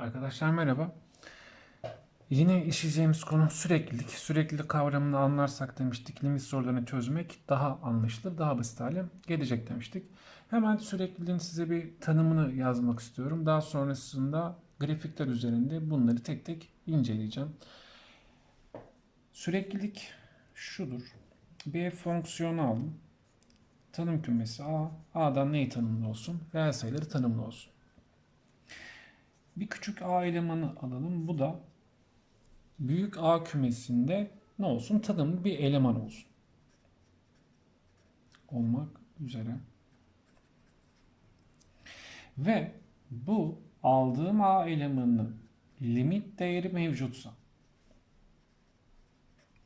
Arkadaşlar merhaba. Yine işleyeceğimiz konu süreklilik. Süreklilik kavramını anlarsak demiştik. Limit sorularını çözmek daha anlaşılır, daha basit hale gelecek demiştik. Hemen sürekliliğin size bir tanımını yazmak istiyorum. Daha sonrasında grafikler üzerinde bunları tek tek inceleyeceğim. Süreklilik şudur. Bir fonksiyonu aldım. Tanım kümesi A. A'dan neyi tanımlı olsun? Reel sayıları tanımlı olsun. Bir küçük A elemanı alalım. Bu da büyük A kümesinde ne olsun? Tanımlı bir eleman olsun. Olmak üzere. Ve bu aldığım A elemanının limit değeri mevcutsa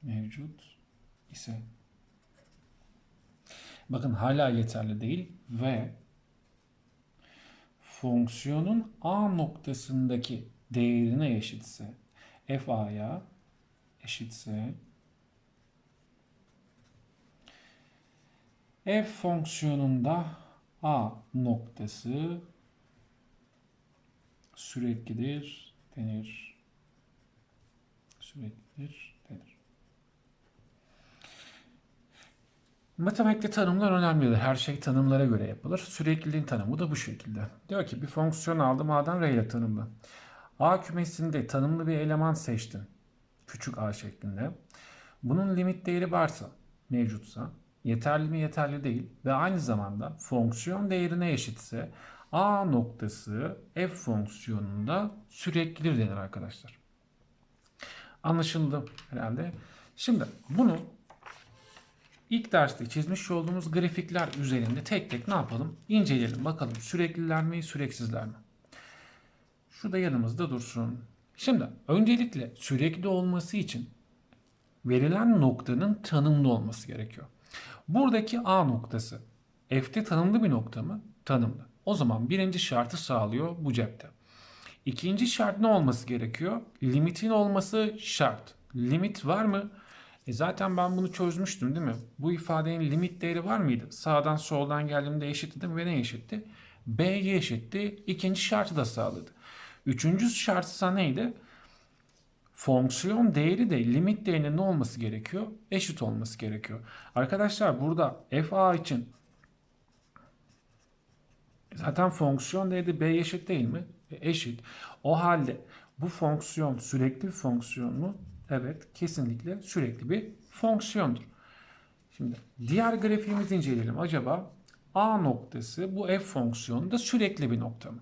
mevcut ise bakın hala yeterli değil ve fonksiyonun a noktasındaki değerine eşitse f a'ya eşitse f fonksiyonunda a noktası süreklidir denir. Süreklidir denir. Matematikte tanımlar önemlidir. Her şey tanımlara göre yapılır. Sürekliliğin tanımı da bu şekilde. Diyor ki bir fonksiyon aldım A'dan R ile tanımlı. A kümesinde tanımlı bir eleman seçtim. Küçük a şeklinde. Bunun limit değeri varsa, mevcutsa, yeterli mi yeterli değil ve aynı zamanda fonksiyon değerine eşitse A noktası f fonksiyonunda süreklidir denir arkadaşlar. Anlaşıldı herhalde. Şimdi bunu İlk derste çizmiş olduğumuz grafikler üzerinde tek tek ne yapalım? İnceleyelim bakalım sürekliler mi süreksizler mi? Şu da yanımızda dursun. Şimdi öncelikle sürekli olması için verilen noktanın tanımlı olması gerekiyor. Buradaki A noktası F'te tanımlı bir nokta mı? Tanımlı. O zaman birinci şartı sağlıyor bu cepte. İkinci şart ne olması gerekiyor? Limitin olması şart. Limit var mı? E zaten ben bunu çözmüştüm değil mi? Bu ifadenin limit değeri var mıydı? Sağdan soldan geldiğimde eşitti değil mi? Ve ne eşitti? B'ye eşitti. İkinci şartı da sağladı. Üçüncü şart ise neydi? Fonksiyon değeri de limit değerinin ne olması gerekiyor? Eşit olması gerekiyor. Arkadaşlar burada fa için zaten fonksiyon değeri de b eşit değil mi? E, eşit. O halde bu fonksiyon sürekli bir fonksiyon mu? Evet, kesinlikle sürekli bir fonksiyondur. Şimdi diğer grafiğimizi inceleyelim. Acaba A noktası bu f fonksiyonunda sürekli bir nokta mı?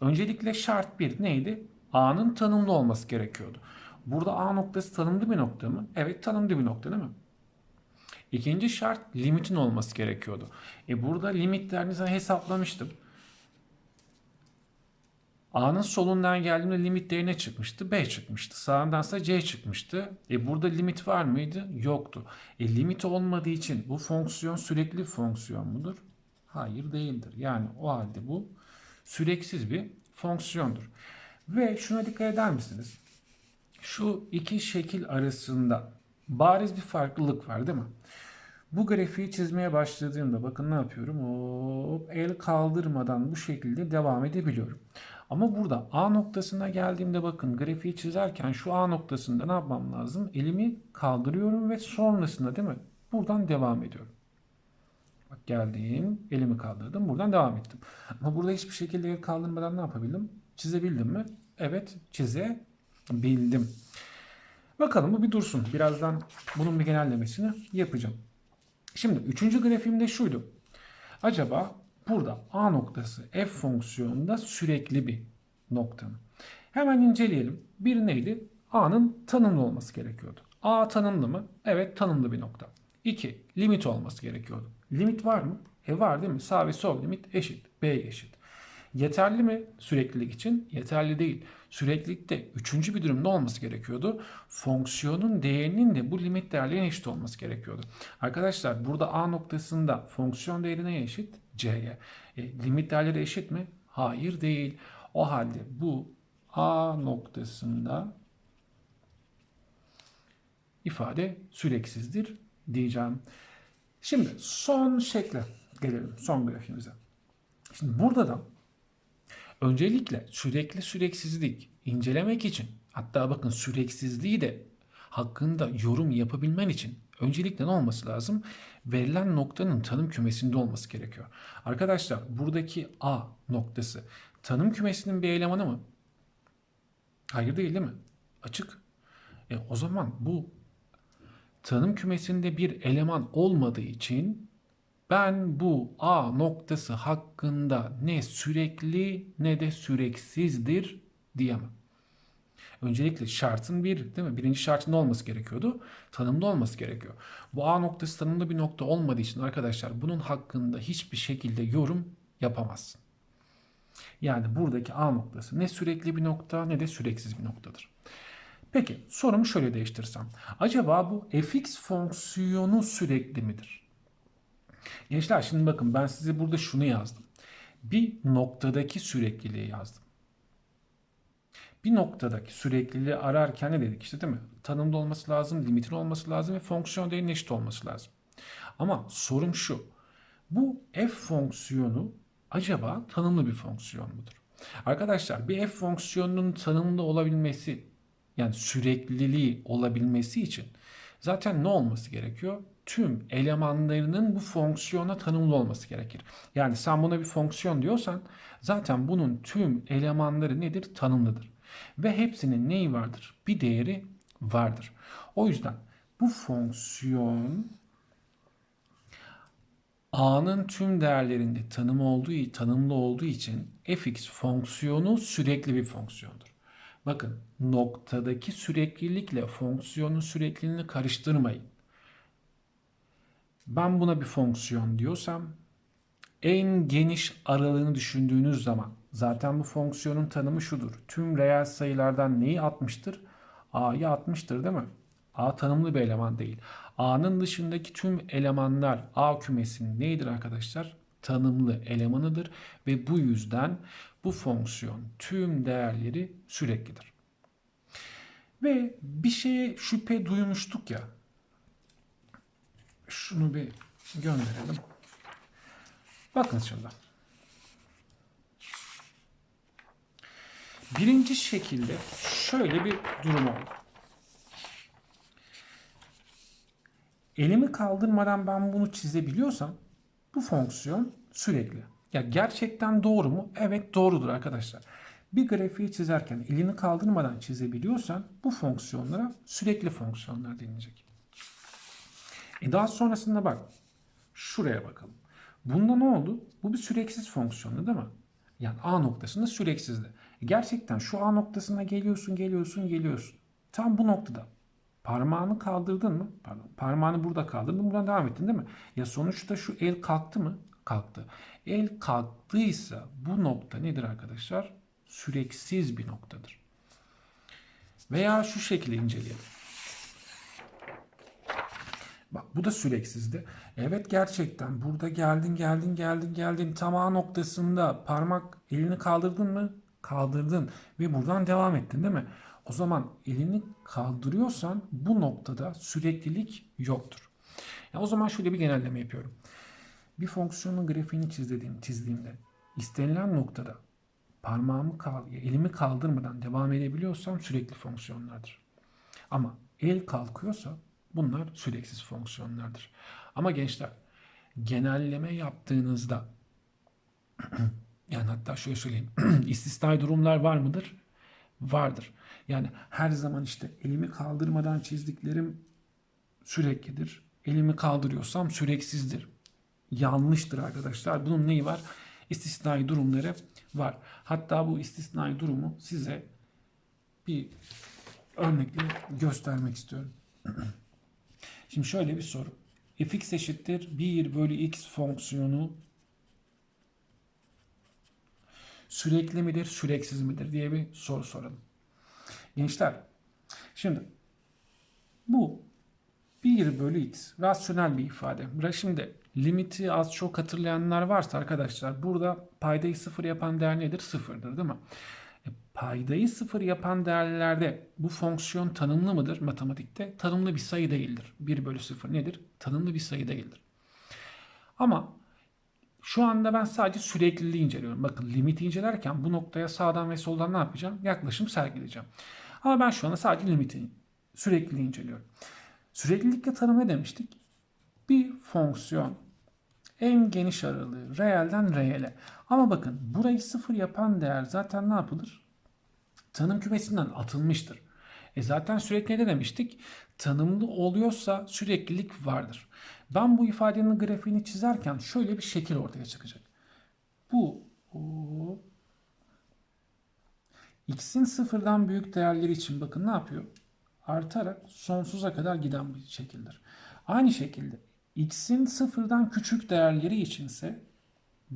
Öncelikle şart 1 neydi? A'nın tanımlı olması gerekiyordu. Burada A noktası tanımlı bir nokta mı? Evet tanımlı bir nokta değil mi? İkinci şart limitin olması gerekiyordu. E burada limitlerini hesaplamıştım. A'nın solundan geldiğimde limit değerine çıkmıştı. B çıkmıştı. Sağındansa C çıkmıştı. E burada limit var mıydı? Yoktu. E limit olmadığı için bu fonksiyon sürekli fonksiyon mudur? Hayır değildir. Yani o halde bu süreksiz bir fonksiyondur. Ve şuna dikkat eder misiniz? Şu iki şekil arasında bariz bir farklılık var değil mi? Bu grafiği çizmeye başladığımda bakın ne yapıyorum? Hop, el kaldırmadan bu şekilde devam edebiliyorum. Ama burada A noktasına geldiğimde bakın grafiği çizerken şu A noktasında ne yapmam lazım? Elimi kaldırıyorum ve sonrasında değil mi? Buradan devam ediyorum. Bak geldim, elimi kaldırdım, buradan devam ettim. Ama burada hiçbir şekilde el kaldırmadan ne yapabildim? Çizebildim mi? Evet, çizebildim. Bakalım bu bir dursun. Birazdan bunun bir genellemesini yapacağım. Şimdi üçüncü grafiğimde şuydu. Acaba burada A noktası f fonksiyonunda sürekli bir nokta mı? Hemen inceleyelim. Bir neydi? A'nın tanımlı olması gerekiyordu. A tanımlı mı? Evet tanımlı bir nokta. 2. Limit olması gerekiyordu. Limit var mı? E var değil mi? Sağ ve sol limit eşit. B eşit. Yeterli mi süreklilik için? Yeterli değil. Süreklilikte üçüncü bir durumda olması gerekiyordu. Fonksiyonun değerinin de bu limit değerlerine eşit olması gerekiyordu. Arkadaşlar burada A noktasında fonksiyon değerine eşit? C'ye. E, limit değerleri eşit mi? Hayır değil. O halde bu A noktasında ifade süreksizdir diyeceğim. Şimdi son şekle gelelim. Son grafiğimize. Şimdi burada da Öncelikle sürekli süreksizlik incelemek için hatta bakın süreksizliği de hakkında yorum yapabilmen için öncelikle ne olması lazım? Verilen noktanın tanım kümesinde olması gerekiyor. Arkadaşlar buradaki A noktası tanım kümesinin bir elemanı mı? Hayır değil değil mi? Açık. E, o zaman bu tanım kümesinde bir eleman olmadığı için ben bu A noktası hakkında ne sürekli ne de süreksizdir diyemem. Öncelikle şartın bir, değil mi? Birinci şartın olması gerekiyordu. Tanımda olması gerekiyor. Bu A noktası tanımlı bir nokta olmadığı için arkadaşlar bunun hakkında hiçbir şekilde yorum yapamazsın. Yani buradaki A noktası ne sürekli bir nokta ne de süreksiz bir noktadır. Peki sorumu şöyle değiştirsem. Acaba bu fx fonksiyonu sürekli midir? Gençler şimdi bakın ben size burada şunu yazdım. Bir noktadaki sürekliliği yazdım. Bir noktadaki sürekliliği ararken ne dedik işte değil mi? Tanımda olması lazım, limitin olması lazım ve fonksiyon değerinin eşit olması lazım. Ama sorum şu. Bu f fonksiyonu acaba tanımlı bir fonksiyon mudur? Arkadaşlar bir f fonksiyonunun tanımlı olabilmesi yani sürekliliği olabilmesi için zaten ne olması gerekiyor? Tüm elemanlarının bu fonksiyona tanımlı olması gerekir. Yani sen buna bir fonksiyon diyorsan zaten bunun tüm elemanları nedir? Tanımlıdır. Ve hepsinin neyi vardır? Bir değeri vardır. O yüzden bu fonksiyon A'nın tüm değerlerinde tanım olduğu, tanımlı olduğu için fx fonksiyonu sürekli bir fonksiyondur. Bakın noktadaki süreklilikle fonksiyonun sürekliliğini karıştırmayın. Ben buna bir fonksiyon diyorsam en geniş aralığını düşündüğünüz zaman zaten bu fonksiyonun tanımı şudur. Tüm reel sayılardan neyi atmıştır? A'yı atmıştır değil mi? A tanımlı bir eleman değil. A'nın dışındaki tüm elemanlar A kümesinin neydir arkadaşlar? Tanımlı elemanıdır ve bu yüzden bu fonksiyon tüm değerleri süreklidir. Ve bir şeye şüphe duymuştuk ya. Şunu bir gönderelim. Bakın şimdi. Birinci şekilde şöyle bir durum oldu. Elimi kaldırmadan ben bunu çizebiliyorsam bu fonksiyon sürekli. Ya gerçekten doğru mu? Evet doğrudur arkadaşlar. Bir grafiği çizerken elini kaldırmadan çizebiliyorsan bu fonksiyonlara sürekli fonksiyonlar denilecek. E daha sonrasında bak. Şuraya bakalım. Bunda ne oldu? Bu bir süreksiz fonksiyondu değil mi? Yani A noktasında süreksizdi. E gerçekten şu A noktasına geliyorsun, geliyorsun, geliyorsun. Tam bu noktada parmağını kaldırdın mı? Pardon, parmağını burada kaldırdın, buradan devam ettin değil mi? Ya sonuçta şu el kalktı mı? Kalktı. El kalktıysa bu nokta nedir arkadaşlar? Süreksiz bir noktadır. Veya şu şekilde inceleyelim. Bak bu da süreksizdi. Evet gerçekten burada geldin geldin geldin geldin tam A noktasında parmak elini kaldırdın mı? Kaldırdın ve buradan devam ettin değil mi? O zaman elini kaldırıyorsan bu noktada süreklilik yoktur. Yani o zaman şöyle bir genelleme yapıyorum. Bir fonksiyonun grafiğini çizdiğim, çizdiğimde istenilen noktada parmağımı elimi kaldırmadan devam edebiliyorsam sürekli fonksiyonlardır. Ama el kalkıyorsa bunlar süreksiz fonksiyonlardır. Ama gençler genelleme yaptığınızda yani hatta şöyle söyleyeyim istisnai durumlar var mıdır? Vardır. Yani her zaman işte elimi kaldırmadan çizdiklerim süreklidir. Elimi kaldırıyorsam süreksizdir. Yanlıştır arkadaşlar. Bunun neyi var? İstisnai durumları var. Hatta bu istisnai durumu size bir örnekle göstermek istiyorum. Şimdi şöyle bir soru. fx eşittir 1 bölü x fonksiyonu sürekli midir, süreksiz midir diye bir soru soralım. Gençler, şimdi bu 1 bölü x rasyonel bir ifade. Şimdi limiti az çok hatırlayanlar varsa arkadaşlar burada paydayı sıfır yapan değer nedir? Sıfırdır değil mi? Paydayı sıfır yapan değerlerde bu fonksiyon tanımlı mıdır matematikte? Tanımlı bir sayı değildir. 1 bölü 0 nedir? Tanımlı bir sayı değildir. Ama Şu anda ben sadece sürekliliği inceliyorum. Bakın limiti incelerken bu noktaya sağdan ve soldan ne yapacağım? Yaklaşım sergileyeceğim. Ama ben şu anda sadece limiti, sürekliliği inceliyorum. Süreklilikle tanım ne demiştik? Bir fonksiyon en geniş aralığı reelden reele. Ama bakın burayı sıfır yapan değer zaten ne yapılır? Tanım kümesinden atılmıştır. E zaten sürekli ne demiştik? Tanımlı oluyorsa süreklilik vardır. Ben bu ifadenin grafiğini çizerken şöyle bir şekil ortaya çıkacak. Bu x'in sıfırdan büyük değerleri için bakın ne yapıyor? Artarak sonsuza kadar giden bir şekildir. Aynı şekilde x'in sıfırdan küçük değerleri içinse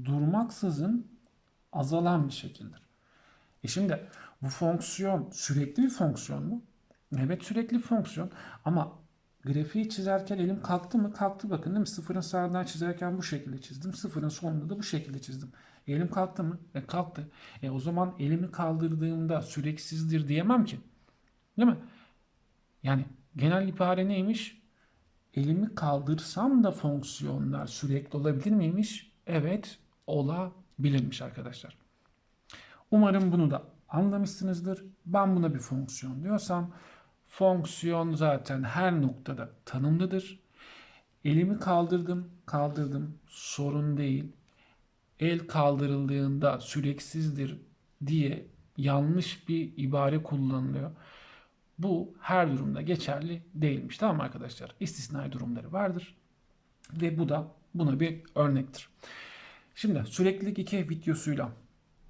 durmaksızın azalan bir şekildir. E şimdi bu fonksiyon sürekli bir fonksiyon mu? Evet sürekli fonksiyon ama grafiği çizerken elim kalktı mı? Kalktı bakın değil mi? Sıfırın sağından çizerken bu şekilde çizdim. Sıfırın sonunda da bu şekilde çizdim. E, elim kalktı mı? E kalktı. E o zaman elimi kaldırdığımda süreksizdir diyemem ki. Değil mi? Yani genel ibare neymiş? Elimi kaldırsam da fonksiyonlar sürekli olabilir miymiş? Evet olabilirmiş arkadaşlar. Umarım bunu da anlamışsınızdır. Ben buna bir fonksiyon diyorsam fonksiyon zaten her noktada tanımlıdır. Elimi kaldırdım, kaldırdım. Sorun değil. El kaldırıldığında süreksizdir diye yanlış bir ibare kullanılıyor. Bu her durumda geçerli değilmiş. Tamam arkadaşlar? İstisnai durumları vardır. Ve bu da buna bir örnektir. Şimdi süreklilik 2 videosuyla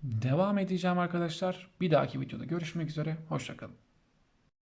devam edeceğim arkadaşlar. Bir dahaki videoda görüşmek üzere. Hoşçakalın.